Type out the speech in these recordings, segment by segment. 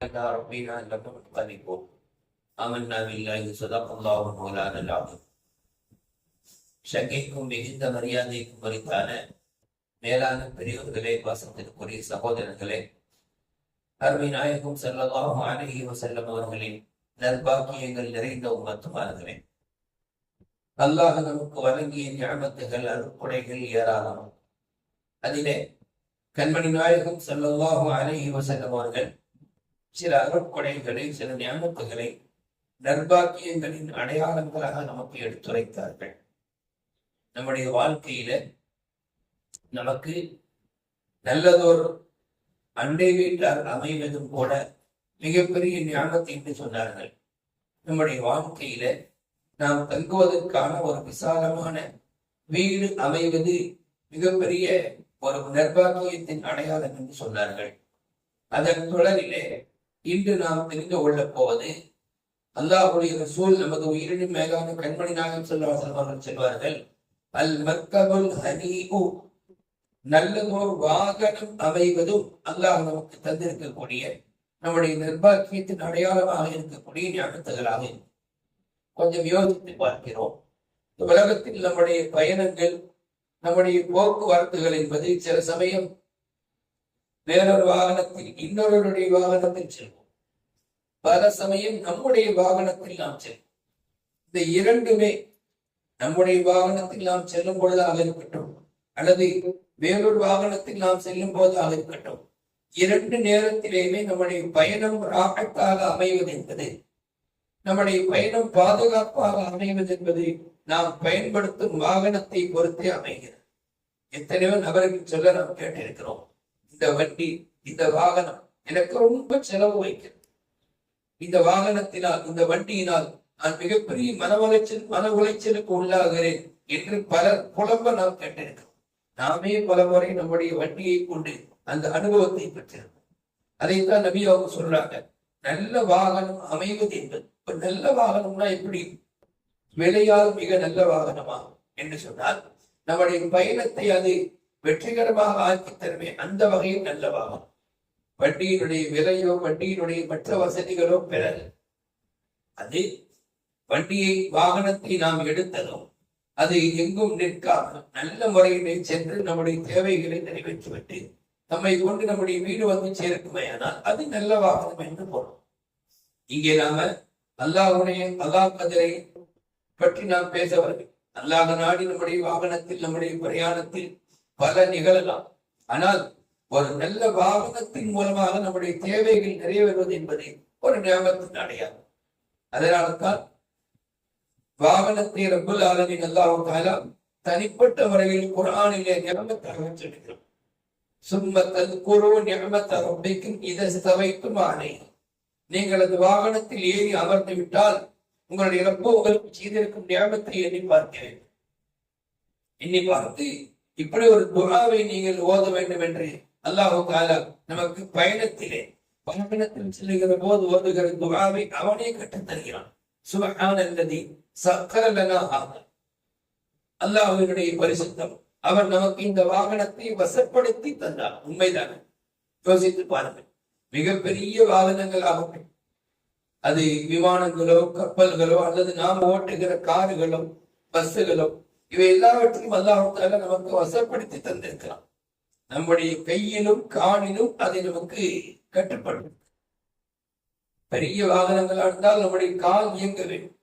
إلى ربنا لمنقلبون آمنا بالله صدق الله مولانا العظيم சங்கைக்கும் மிகுந்த மரியாதைக்கும் குறித்தான மேலான பெரியவர்களே வசத்திற்குரிய சகோதரர்களே அருமை நாயகம் செல்லலாம் அழகி வசல்லம் அவர்களின் நற்பாக்கியங்கள் நிறைந்த உமத்துமானங்களே அல்லாஹ் நமக்கு வழங்கிய ஞாபகத்துகள் அருக்குடைகள் ஏராளம் அதிலே கண்மணி நாயகம் செல்லல்லாஹு அழகி வசல்லம் அவர்கள் சில அருட்கொடைகளை சில ஞானத்துகளை நர்பாக்கியங்களின் அடையாளங்களாக நமக்கு எடுத்துரைத்தார்கள். நம்முடைய வாழ்க்கையில நமக்கு நல்லதொரு அண்டை வீட்டார் அமைவதும் கூட மிகப்பெரிய ஞானத்தை என்று சொன்னார்கள். நம்முடைய வாழ்க்கையில நாம் தங்குவதற்கான ஒரு விசாலமான வீடு அமைவது மிகப்பெரிய ஒரு நர்பாக்கியத்தின் அடையாளம் என்று சொன்னார்கள். அதன் தொடரிலே இன்று நாம் தெரிந்து கொள்ளப் போவது அல்லாஹுடைய ரசூல் நமது உயிரினும் மேலான கண்மணி நாயகம் செல்வாசன் அவர்கள் செல்வார்கள் அல் மர்கபுல் ஹனீஉ நல்லதோர் வாகனம் அமைவதும் அல்லாஹ் நமக்கு தந்திருக்கக்கூடிய நம்முடைய நிர்பாக்கியத்தின் அடையாளமாக இருக்கக்கூடிய ஞானத்துகளாக கொஞ்சம் யோசித்து பார்க்கிறோம். இந்த உலகத்தில் நம்முடைய பயணங்கள் நம்முடைய போக்குவரத்துகள் என்பது சில சமயம் வேறொரு வாகனத்தில் இன்னொருவருடைய வாகனத்தில் செல்வோம். பல சமயம் நம்முடைய வாகனத்தில் நாம் செல்வோம். இந்த இரண்டுமே நம்முடைய வாகனத்தில் நாம் செல்லும் பொழுதாக இருக்கட்டும் அல்லது வேறொரு வாகனத்தில் நாம் செல்லும் போதாக இருக்கட்டும் இரண்டு நேரத்திலேயுமே நம்முடைய பயணம் ராகத்தாக அமைவது என்பது நம்முடைய பயணம் பாதுகாப்பாக அமைவது என்பது நாம் பயன்படுத்தும் வாகனத்தை பொறுத்தே அமைகிறது. எத்தனையோ நபர்கள் சொல்ல நாம் கேட்டிருக்கிறோம். இந்த வண்டி இந்த வாகனம் எனக்கு ரொம்ப செலவு வைக்கிறது இந்த வாகனத்தினால் இந்த வண்டியினால் நான் மிகப்பெரிய மன உளைச்சல் மன உளைச்சலுக்கு உள்ளாகிறேன் என்று பலர் புலம்ப நாம் கேட்டிருக்கிறோம். நாமே பல முறை நம்முடைய வண்டியை கொண்டு அந்த அனுபவத்தை பெற்றிருக்கோம் அதைத்தான் நபி அவங்க சொல்றாங்க. நல்ல வாகனம் அமைவது என்பது. இப்ப நல்ல வாகனம்னா எப்படி? விலையால் மிக நல்ல வாகனமாகும் என்று சொன்னால் நம்முடைய பயணத்தை அது வெற்றிகரமாக ஆக்கி தருமே அந்த வகையில் நல்ல வாகனம் வண்டியினுடைய விலையோ வண்டியினுடைய மற்ற வசதிகளோ பெற அது வண்டியை வாகனத்தை நாம் எடுத்ததும் அது எங்கும் நிற்காமல் நல்ல முறையிலே சென்று நம்முடைய தேவைகளை நிறைவேற்றிவிட்டு நம்மை கொண்டு நம்முடைய வீடு வந்து சேர்க்குமே ஆனால் அது நல்ல வாகனம் என்று பொருள். இங்கே நாம அல்லாஹுடைய அல்லாஹ் கதிரை பற்றி நாம் பேச வருகிறோம். அல்லாஹ் நாடி நம்முடைய வாகனத்தில் நம்முடைய பிரயாணத்தில் பல நிகழலாம். ஆனால் ஒரு நல்ல வாகனத்தின் மூலமாக நம்முடைய தேவைகள் நிறைவேறுவது என்பது ஒரு ஞாபகத்தின் அடையாளம் அதனால்தான் வாகனத்தை ரபுல் ஆலமின் நல்லாவும் காலம் தனிப்பட்ட முறையில் குரானிலே ஞாபகத்தாக சொல்கிறோம் சும்மத்தல் குரு ஞாபகத்தை ரப்பிக்கும் இதை சவைக்கும் ஆணை. நீங்கள் அந்த வாகனத்தில் ஏறி அமர்ந்து விட்டால் உங்களுடைய ரப்ப உங்களுக்கு செய்திருக்கும் ஞாபகத்தை எண்ணி பார்க்க வேண்டும் எண்ணி பார்த்து இப்படி ஒரு துராவை நீங்கள் ஓத வேண்டும் என்று அல்லாஹு தாலா நமக்கு பயணத்திலே பயணத்தில் செல்லுகிற போது ஓதுகிற துராவை அவனே கற்றுத் தருகிறான். சுபஹான அல்லதி சக்கரலனா அல்லாஹுவினுடைய பரிசுத்தம் அவர் நமக்கு இந்த வாகனத்தை வசப்படுத்தி தந்தார். உண்மைதானே? யோசித்து பாருங்கள். மிகப்பெரிய வாகனங்கள் ஆகட்டும். அது விமானங்களோ கப்பல்களோ அல்லது நாம் ஓட்டுகிற காருகளோ பஸ்ஸுகளோ இவை எல்லாவற்றையும் அல்லாஹால நமக்கு வசப்படுத்தி தந்திருக்கிறான். நம்முடைய கையிலும் காலிலும் அதை நமக்கு கட்டுப்படும் பெரிய வாகனங்களா இருந்தால் நம்முடைய கால் இயங்க வேண்டும்.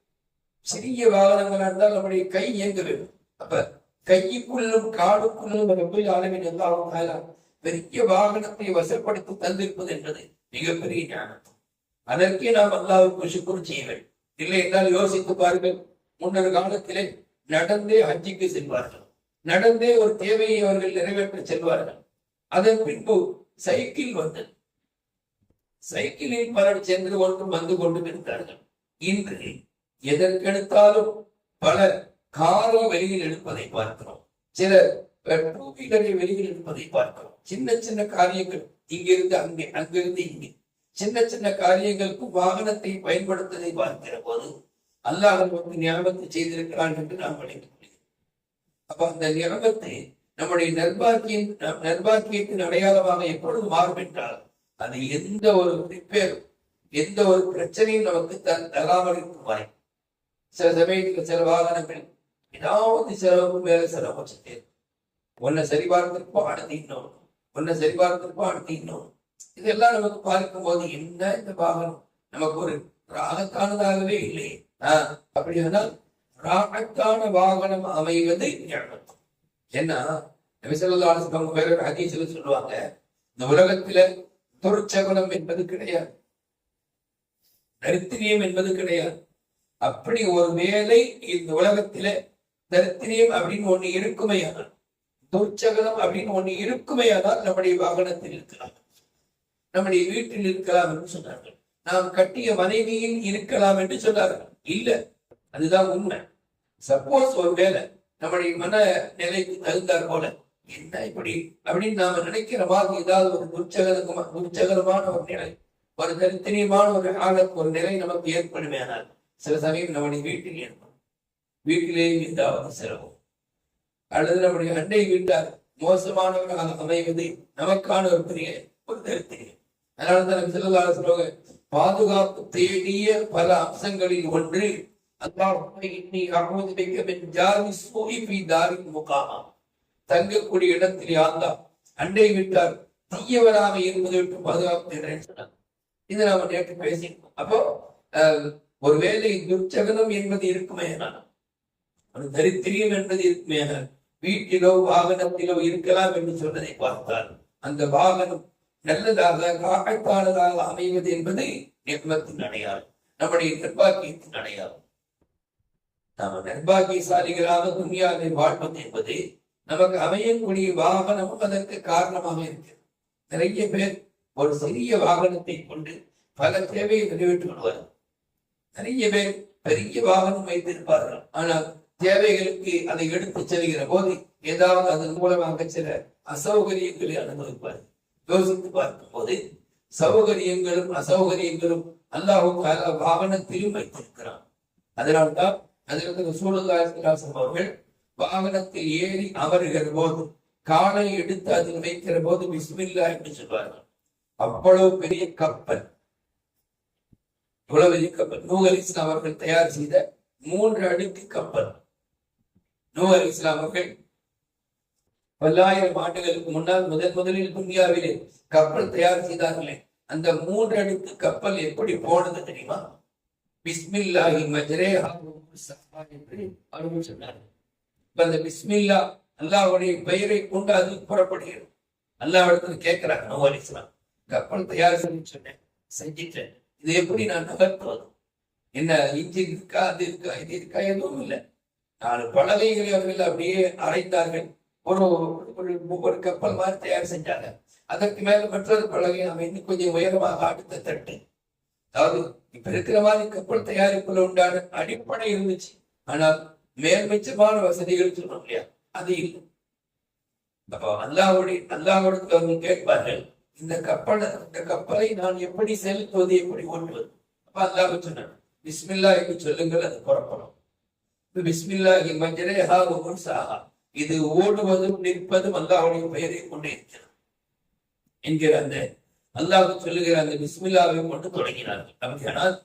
சிறிய வாகனங்களா இருந்தால் நம்முடைய கை இயங்க வேண்டும். அப்ப கைக்குள்ளும் காலுக்குள்ளும் ரப்பில் ஆலமின் எல்லாம் பெரிய வாகனத்தை வசப்படுத்தி தந்திருப்பது என்பது மிகப்பெரிய ஞானம் அதற்கே நாம் அல்லாவுக்கு சுக்குறு செய்ய வேண்டும். இல்லை என்றால் யோசித்து பாருங்கள் முன்னர் காலத்திலே நடந்தே ஹஜ்ஜிக்கு செல்வார்கள். நடந்தே ஒரு தேவையை அவர்கள் நிறைவேற்ற செல்வார்கள். அதன் பின்பு சைக்கிள் வந்தது சைக்கிளில் பலர் சென்று கொண்டும் வந்து கொண்டும் இருந்தார்கள் இன்று எதற்கெடுத்தாலும் பல காரை வெளியில் எடுப்பதை பார்க்கிறோம். சில டூ வீலரை வெளியில் எடுப்பதை பார்க்கிறோம். சின்ன சின்ன காரியங்கள் இங்கிருந்து அங்கே அங்கிருந்து இங்கே. சின்ன சின்ன காரியங்களுக்கு வாகனத்தை பயன்படுத்துவதை பார்க்கிற போது அல்லாஹ் நமக்கு ஞாபகத்தை செய்திருக்கிறான் என்று நாம் நினைக்க முடியும் அப்ப அந்த ஞாபகத்தை நம்முடைய நர்பாக்கியின் நர்பாக்கியத்தின் அடையாளமாக எப்பொழுது மாறும் என்றால் அது எந்த ஒரு ரிப்பேரும் எந்த ஒரு பிரச்சனையும் நமக்கு த- தராமல் இருக்கும் வரை சில சமயத்துக்கு சில வாகனங்கள் ஏதாவது செலவு மேல செலவு வச்சுட்டே இருக்கும். ஒன்னை சரி பார்த்திருப்போம் அடுத்து இன்னொன்று ஒன்னை சரி பார்த்திருப்போம் அடுத்து இன்னொன்று இதெல்லாம் நமக்கு பார்க்கும் போது என்ன இந்த வாகனம்? நமக்கு ஒரு ராகத்தானதாகவே இல்லை ஆஹ் அப்படியானால் ராகத்தான வாகனம் அமைவது ஞாபகம் ஏன்னா நபிசல்லாஸ் வேற ஒரு சொல்லுவாங்க இந்த உலகத்துல துருச்சகுணம் என்பது கிடையாது. தரித்திரியம் என்பது கிடையாது. அப்படி ஒரு வேலை இந்த உலகத்தில தரித்திரியம் அப்படின்னு ஒண்ணு இருக்குமையானால் துர்ச்சகலம் அப்படின்னு ஒண்ணு இருக்குமையானால் நம்முடைய வாகனத்தில் இருக்கலாம். நம்முடைய வீட்டில் இருக்கலாம் என்று சொன்னார்கள். நாம் கட்டிய மனைவியில் இருக்கலாம் என்று சொன்னார்கள். இல்ல. அதுதான் உண்மை. சப்போஸ் ஒரு வேலை நம்முடைய மன நிலைக்கு தகுந்தார் போல என்ன இப்படி? அப்படின்னு நாம நினைக்கிற மாதிரி ஏதாவது ஒரு துர்ச்சகரமா உற்சகரமான ஒரு நிலை ஒரு தரித்திரியமான ஒரு ஆள ஒரு நிலை நமக்கு ஏற்படுமே ஆனால் சில சமயம் நம்முடைய வீட்டில் ஏற்படும். வீட்டிலேயே ஏதாவது செலவும் அல்லது நம்முடைய அண்டை வீட்டார் மோசமானவராக அமைவது நமக்கான ஒரு பெரிய ஒரு தரித்திரியம் அதனால தான் நம்ம சிலதால சொல்லுவாங்க பாதுகாப்பு தேடிய பல அம்சங்களில் ஒன்று ஜாதி முகாமா. தங்கக்கூடிய இடத்தில் யாந்தா அண்டை விட்டார் தீயவராக இருப்பது விட்டு பாதுகாப்பு தேடுறேன்னு சொன்னாங்க இது நாம நேற்று பேசியிருக்கோம். அப்போ அஹ், ஒருவேளை துர்ச்சகனம் என்பது இருக்குமே அவன் தரித்திரியம் என்பது இருக்குமே வீட்டிலோ வாகனத்திலோ இருக்கலாம் என்று சொன்னதை பார்த்தார் அந்த வாகனம் நல்லதாக காக்கத்தானதாக அமைவது என்பது நிர்மத்தின் அடையாளம். நம்முடைய நிர்வாகியத்தின் அடையாளம். நாம நிர்வாகியசாலிகளாக துணியாவை வாழ்வது என்பது நமக்கு அமையக்கூடிய வாகனமும் அதற்கு காரணமாக இருக்கிறது. நிறைய பேர் ஒரு சிறிய வாகனத்தை கொண்டு பல தேவையை நிறைவேற்றி கொள்வார்கள் நிறைய பேர் பெரிய வாகனம் வைத்திருப்பார்கள். ஆனால் தேவைகளுக்கு அதை எடுத்துச் செல்கிற போது ஏதாவது அதன் மூலமாக சில அசௌகரியங்களை அனுபவிப்பார் யோசித்து பார்க்கும் போது சௌகரியங்களும் அசௌகரியங்களும் அல்லாஹும் வாகனத்திலும் வைத்திருக்கிறான் அதனால்தான் அதற்கு சூழலாசம் அவர்கள் வாகனத்தில் ஏறி அமருகிற போது காலை எடுத்து அதில் வைக்கிற போது பிஸ்மில்லா என்று சொல்வார்கள். அவ்வளவு பெரிய கப்பல். இவ்வளவு பெரிய கப்பல். நூகல் இஸ்லாம் அவர்கள் தயார் செய்த மூன்று அடுக்கு கப்பல். நூகல் இஸ்லாம் அவர்கள் பல்லாயிரம் ஆண்டுகளுக்கு முன்னால் முதன் முதலில் இந்தியாவிலே கப்பல் தயார் செய்தார்களே அந்த மூன்று அடுக்கு கப்பல் எப்படி போனது தெரியுமா? பிஸ்மில்லாஹி மஜரே என்று இப்ப அந்த பிஸ்மில்லா அல்லாவுடைய பெயரை கொண்டு அது புறப்படுகிறது அல்லாவிடத்தில் கேட்கிறாங்க நூகல் கப்பல் தயார் செய்ய சொன்னேன் செஞ்சிட்டேன். இது எப்படி நான் நகர்த்துவது? என்ன இஞ்சி இருக்கா அது இருக்கா இது இருக்கா எதுவும் இல்லை. நான் பலகைகளை அவர்கள் அப்படியே அரைத்தார்கள். ஒரு ஒரு கப்பல் மாதிரி தயார் செஞ்சாங்க. அதற்கு மேல மற்றொரு பலகை இன்னும் கொஞ்சம் உயரமாக அடுத்த தட்டு அதாவது இப்ப இருக்கிற மாதிரி கப்பல் தயாரிப்புல உண்டான அடிப்படை இருந்துச்சு. ஆனால் மேல்மிச்சமான வசதிகள் சொன்னோம் இல்லையா அது இல்லை. அப்போ அல்லாவுடைய அல்லாஹ்விடத்தில் அவர்கள் கேட்பார்கள் இந்த கப்பலை இந்த கப்பலை நான் எப்படி செலுத்துவது எப்படி ஓட்டுவது? அப்ப அல்லாஹ் சொன்னான் பிஸ்மில்லா என்று சொல்லுங்கள் அது புறப்படும். பிஸ்மில்லா பிஸ்மில்லாஹி ஹா வ முர்சாஹா இது ஓடுவதும் நிற்பதும் அல்லாஹ்வுடைய பெயரை கொண்டே இருக்கிறது. என்கிற அந்த அல்லாஹ் சொல்லுகிற அந்த பிஸ்மில்லாவை கொண்டு தொடங்கினார்கள். அப்படியானால்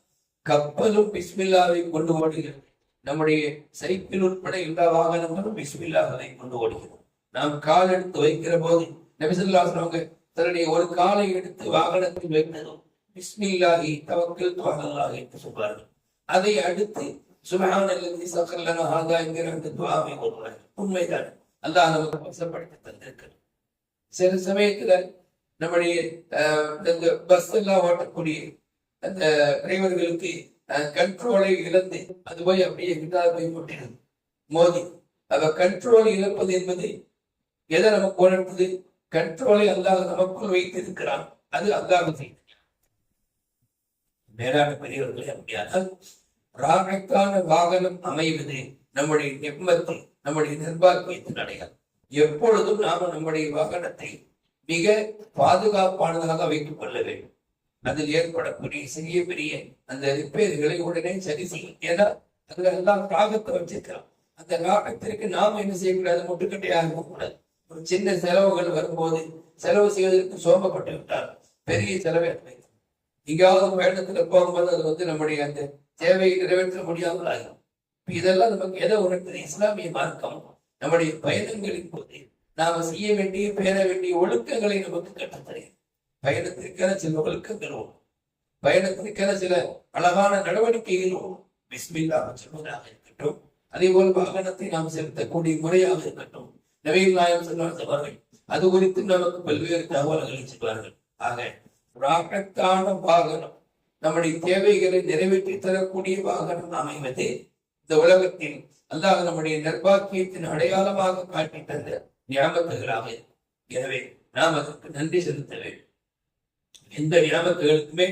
கப்பலும் பிஸ்மில்லாவை கொண்டு ஓடுகிறது. நம்முடைய சைக்கிள் உட்பட எல்லா வாகனங்களும் பிஸ்மில்லாவை கொண்டு ஓடுகிறது. நாம் கால் எடுத்து வைக்கிற போது நபிசல்லா சொல்லுவாங்க தன்னுடைய ஒரு காலை எடுத்து வாகனத்தில் வைத்ததும் பிஸ்மில்லாகி தவக்கல் துவகல்லாஹி என்று சொல்வார்கள். அதை அடுத்து சுபஹான் அல்லது சக்கல்லன ஹாதா என்கிற அந்த துவாவை ஓடுவார்கள் உண்மைதான். அல்லாஹ் நமக்கு வசப்படுத்தி தந்திருக்கிறது சில சமயத்துல நம்முடைய அஹ், இந்த பஸ் எல்லாம் ஓட்டக்கூடிய அந்த டிரைவர்களுக்கு கண்ட்ரோலை இழந்து அது போய் அப்படியே விடாத போய் முட்டினது மோதி. அவ கண்ட்ரோல் இழப்பது என்பது எதை நமக்கு உணர்த்துது? கண்ட்ரோலை அல்லாஹ் நமக்குள் வைத்திருக்கிறான். அது அல்லாஹ் செய்தது மேலான பெரியவர்களே அப்படியானால் ராகத்தான வாகனம் அமைவது நம்முடைய நிம்மதி நம்முடைய நிர்வாகத்தின் அடையாளம். எப்பொழுதும் நாம நம்முடைய வாகனத்தை மிக பாதுகாப்பானதாக வைத்துக் கொள்ள வேண்டும். அதில் ஏற்படக்கூடிய சிறிய பெரிய அந்த ரிப்பேர்களை உடனே சரி செய்யும் ஏன்னா அதுல எல்லாம் ராகத்தை வச்சிருக்கிறோம். அந்த ராகத்திற்கு நாம என்ன செய்யக்கூடாது? முட்டுக்கட்டையாக இருக்கக்கூடாது ஒரு சின்ன செலவுகள் வரும்போது செலவு செய்வதற்கு சோம்பப்பட்டு விட்டார் பெரிய செலவை வைக்கும் எங்கேயாவது பயணத்துல போகும்போது அது வந்து நம்முடைய அந்த தேவையை நிறைவேற்ற முடியாமல் ஆகும் இதெல்லாம் நமக்கு எதை உணர்த்தது இஸ்லாமிய மார்க்கம் நம்முடைய பயணங்களின் போது நாம செய்ய வேண்டிய பேர வேண்டிய ஒழுக்கங்களை நமக்கு கற்றுத்தருகிறது. பயணத்திற்கான சில ஒழுக்கங்கள் ஓடும் பயணத்திற்கான சில அழகான நடவடிக்கைகள் ஓடும் பிஸ்மில்லா சொல்வதாக இருக்கட்டும். அதே போல் வாகனத்தை நாம் செலுத்தக்கூடிய முறையாக இருக்கட்டும். நவீன நாயம் சொல்வார்கள் அது குறித்து நமக்கு பல்வேறு தகவல்களை சொல்வார்கள். ஆக ராகத்தான வாகனம் நம்முடைய தேவைகளை நிறைவேற்றி தரக்கூடிய வாகனம் அமைவது இந்த உலகத்தில் அல்லாஹ் நம்முடைய நிர்வாகியத்தின் அடையாளமாக காட்டி தந்த ஞாபகங்களாக இருக்கும். எனவே நாம் அதற்கு நன்றி செலுத்த வேண்டும். எந்த ஞாபகங்களுக்குமே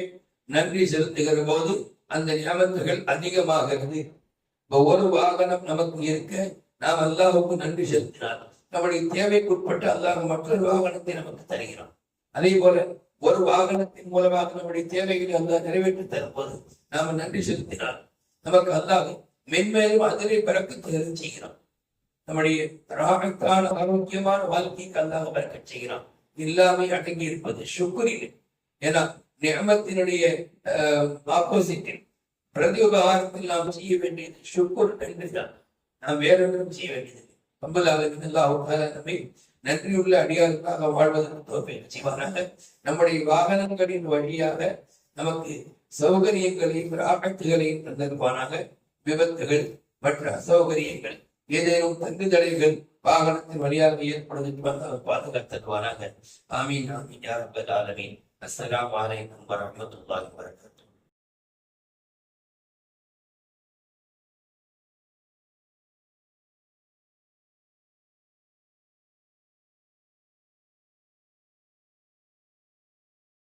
நன்றி செலுத்துகிற போது அந்த ஞாபகங்கள் அதிகமாகிறது. இப்ப ஒரு வாகனம் நமக்கு இருக்க நாம் அல்லாஹுக்கு நன்றி செலுத்தினார் நம்முடைய தேவைக்குட்பட்டு அல்லாஹ் மற்றொரு வாகனத்தை நமக்கு தருகிறோம் அதே போல ஒரு வாகனத்தின் மூலமாக நம்முடைய தேவைகளை அல்லாஹ் நிறைவேற்றி தரும்போது நாம நன்றி செலுத்தினால் நமக்கு அல்லாஹ் மென்மேலும் அதிலே பிறக்க செய்கிறான். நம்முடைய ராகத்தான ஆரோக்கியமான வாழ்க்கைக்கு அல்லாஹ் பிறக்க செய்கிறான். எல்லாமே அடங்கி இருப்பது சுக்குரில் ஏன்னா நியமத்தினுடைய ஆப்போசிட்டில் பிரதி உபகாரத்தில் நாம் செய்ய வேண்டியது சுக்குர் என்றுதான் நாம் வேற ஒன்றும் செய்ய வேண்டியதில்லை. பம்பலாவின் அல்லாஹ் நம்மை நன்றியுள்ள அடியாருக்காக வாழ்வதற்கு தோப்பை செய்வாராக நம்முடைய வாகனங்களின் வழியாக நமக்கு சௌகரியங்களையும் ராபத்துகளையும் தந்திருப்பானாக. விபத்துகள் மற்ற அசௌகரியங்கள் ஏதேனும் தங்கு தடைகள் வாகனத்தின் வழியாக ஏற்படுவதற்கு வந்தால் பாதுகாத்தருவாராக ஆமீன் ஆமீன் யார் ஆலமீன். அஸ்ஸலாமு வரமத்துல்லாஹி வரகாத்துஹு